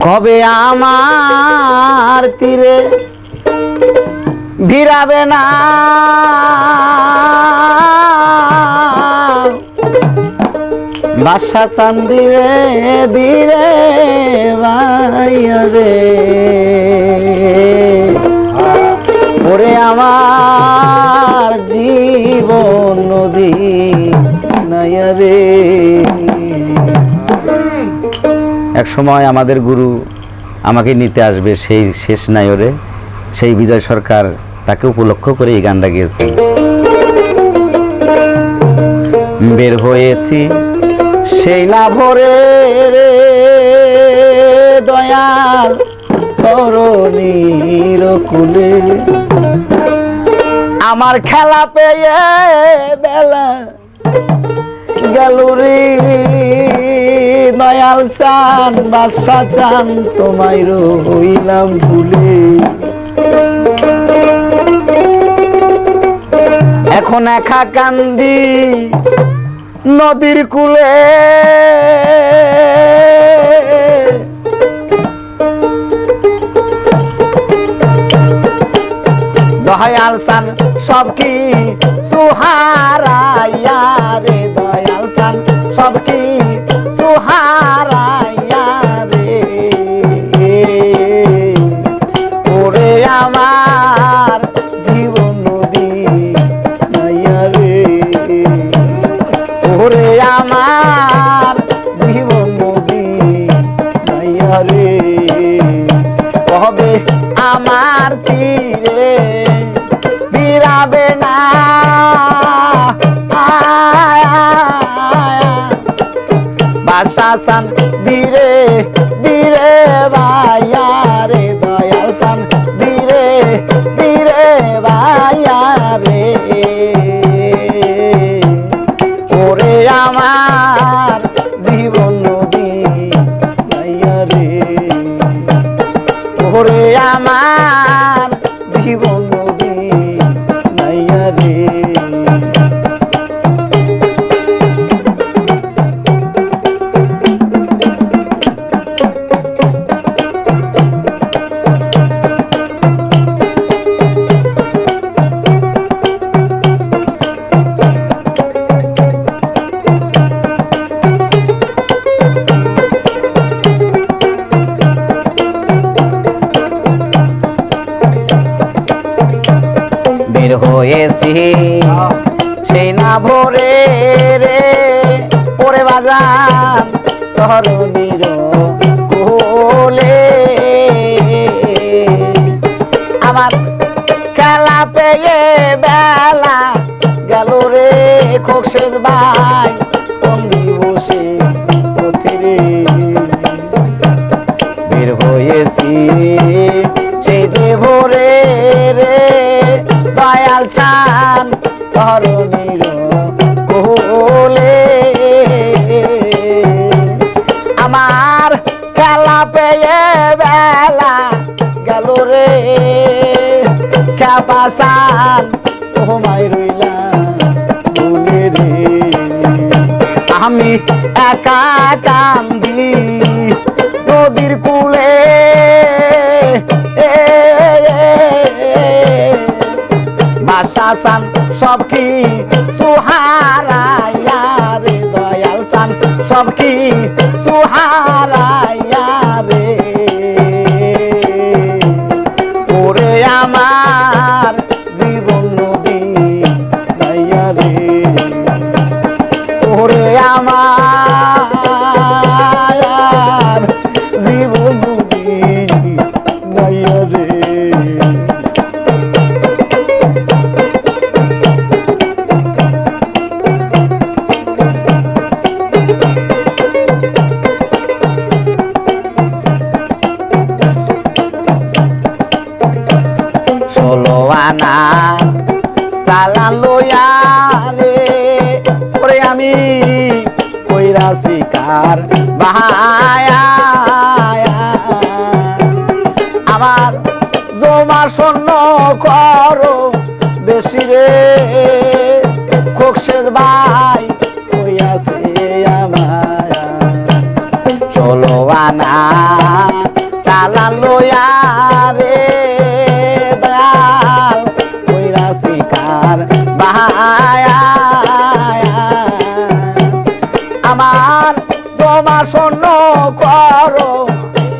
কবে আমার তীরে ভিড়াবে না? বাসা চান্দিরে দিরে রে ওরে আমার জীবন নদী নাইয়া রে এক সময় আমাদের গুরু আমাকে নিতে আসবে, সেই শেষ নায়রে সেই বিজয় সরকার তাকে উপলক্ষ করে এই গানটা গিয়েছে। বের হয়েছি সেই না ভরে রে দয়াল করণীর কুলে। আমার খেলা পেয়ে বেলা গেলুরি দয়াল চান বাদশা চান তোমায় রইলাম ভুলে এখন একা কান্দি নদীর কুলে। দয়াল চান সব কি সুহারাইয়া রে। দয়াল চান সব কি বাসা ধীরে ধীরে ভাইয়া রে, দয়াল চান, ধীরে ধীরে ভাইয়া রে। ওরে আমার জীবন নদী, ভাইয়া রে। ওরে আমার জীবন নদী নাইয়া রে। বের হয়েছি। সেই না ভোরে রে পরে বাজার তরুণীর কোলে। আমার খেলা পেয়ে বেলা চান ধরণীর কোলে। আমার খেলা পেয়ে বেলা গেল রে। খেপাসান চান সব কি? সুহারাইয়া রে দয়াল চান সব কি? সুহারাইয়া আসন্ন করো বেশি রে। খোকসের ভাই আছে আমার চলো আনা, চালা লয়া রে। দয়াল কইরাছি কার বাহায়া আমার তোমার শূন্য করো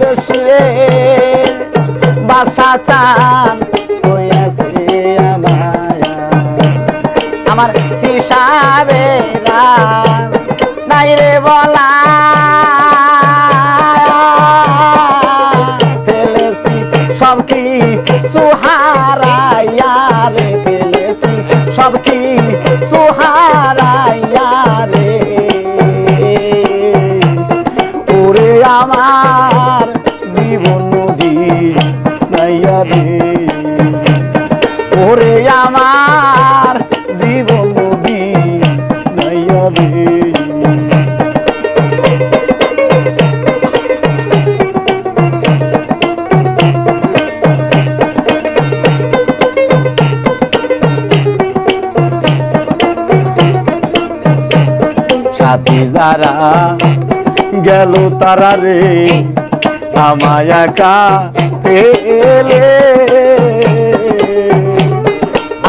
বেশি রে। হিসাবে রাম নাই রে বলা সাথী যারা গেল তারা রে আমায় একা পেলে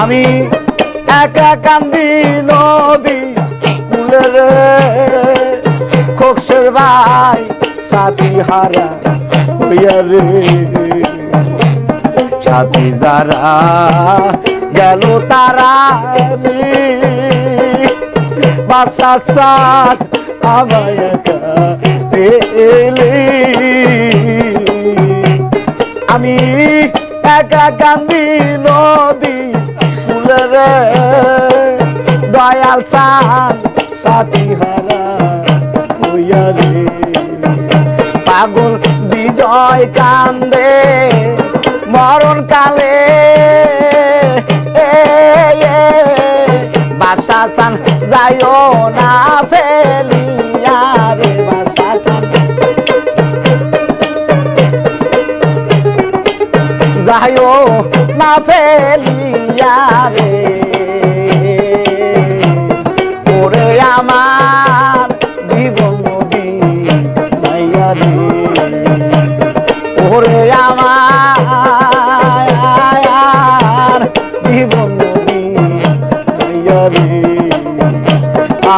আমি একা কান্দি নদী কুলে রে, খোকসের ভাই সাথী হারা হইয়া রে। সাথী যারা গেল তারা রে বাসা আমায় একা পেলে। আমি একা কান্দি নদী কুলে রে দয়াল চান সাথী হারা পাগল বিজয় কান্দে মরণ কালে বাসা চান যাইও না ফেলিয়া রে বাসা চান যাইও না ফেলিয়া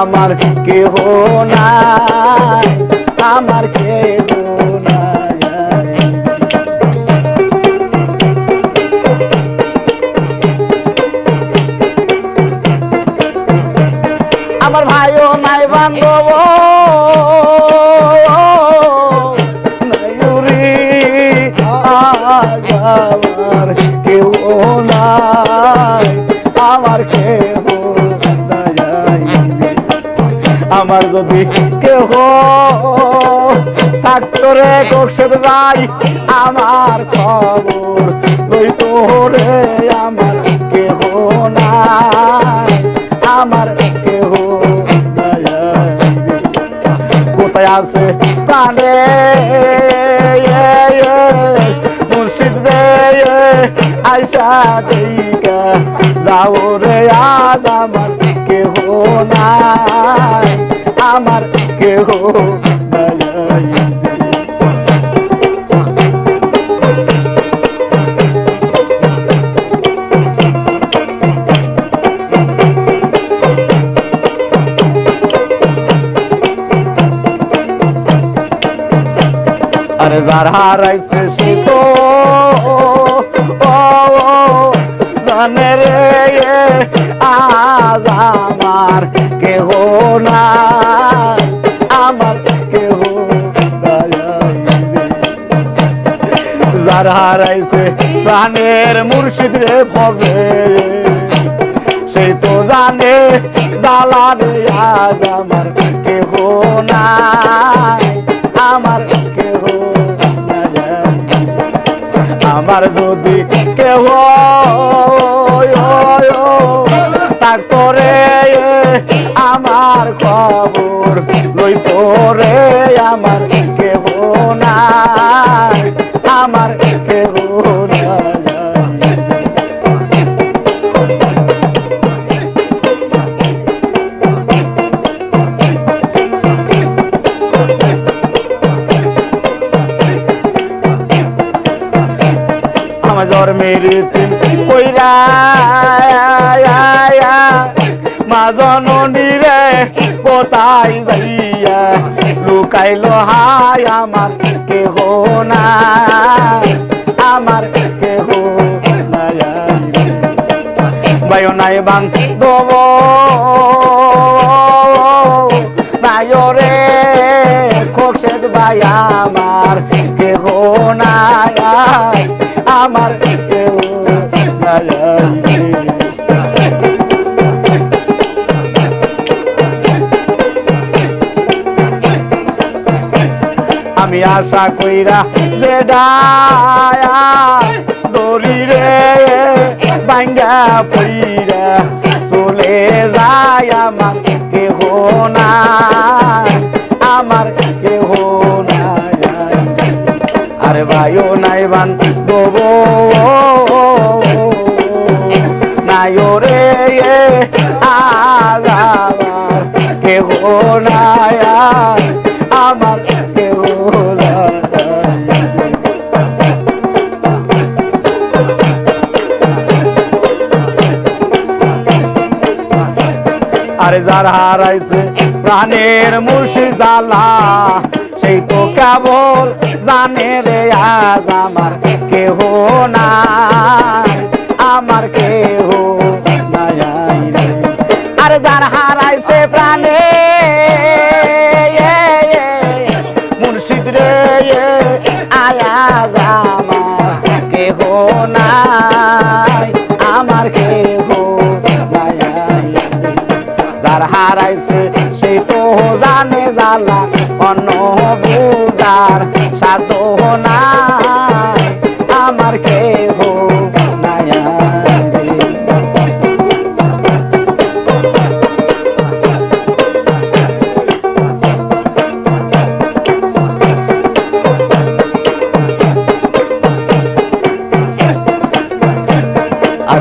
আমার কেহ নাই, আমার কেহ নাই। আমার ভাইও নাই বান্ধব আমার কেউ নাই, আমার কেউ আমার যদি কেহ থাকতো রে কৌশল ভাই, আমার খবর লইতো রে আমার কেহ নাই। আমার কেহ কোথায় আছে প্রাণে? মুর্শিদ রে, আইসা দিকা যাও রে আজ আমার আরে যার হারাইছে সে তো ও, জানে রে আজ আমার কেহ না আমার কেহ। যার হারাইছে প্রাণের মুর্শিদ রে ভবে সেই তো জানে দালারে আজ আমার রে, আমার কেহ নাই আমার কেহ আমার জ্বর মেরে কইরা মা জননী রে কোথায় যাইয়া? কাইলো হাই আমার কে হো না আমার কে হো না কেহ নাই বাং দো আশা কইরা যে ডায়া রে বাঙ্গা পইরা চলে যায় আমার কেহ না আমার কেহ না আরে ভাইও নাই বান আরে যার হারাইছে প্রাণের মুর্শিদালা সেই তো কেবল জানে রে আজ আমার কেহ না আমার কেহ আরে যার হারাইছে প্রাণে মুর্শিদ রে আয়াজ আমার কেহ নাই।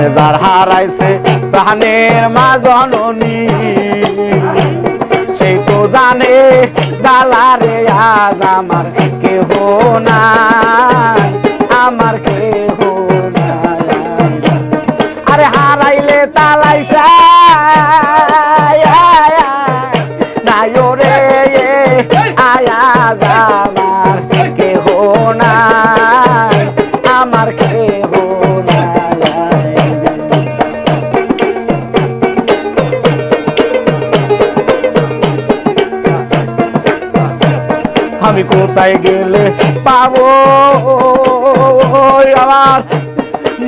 আরে যার হারাইছে প্রাণের মা জননী। সেই তো জানে দালারে আজ আমার কেহ না আমার কেহ আরে হারাইলে তালাইসা কোথায় গেলে পাবো? আমার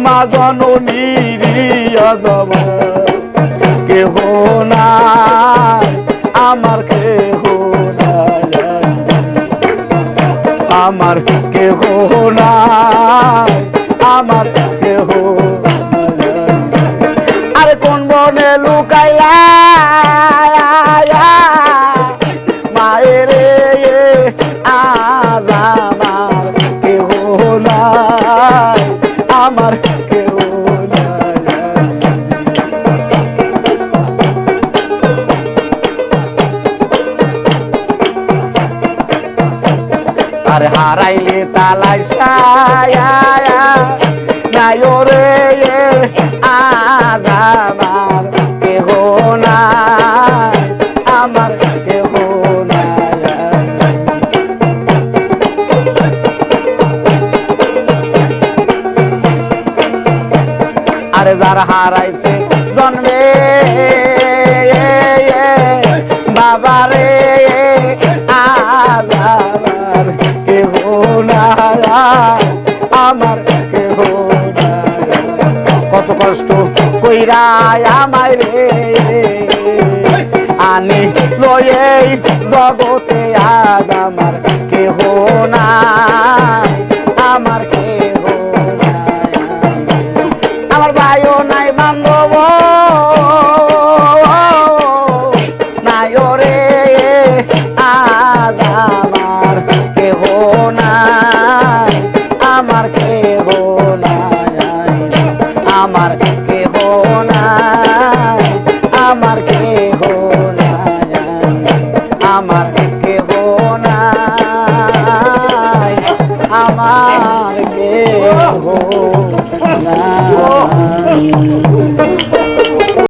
মা জননীর কেহ না আমার কেহ আমার কেহ আর হারাইলে তালাই সায়া নাই রে আজ আমার কেহ নাই, আমার কেহ নাই। আরে যার হারাইছে জন্মে বাবা রে আজ আমার আমার কত কষ্ট কইরায় আমায় আনি লয়ে জগতে আজ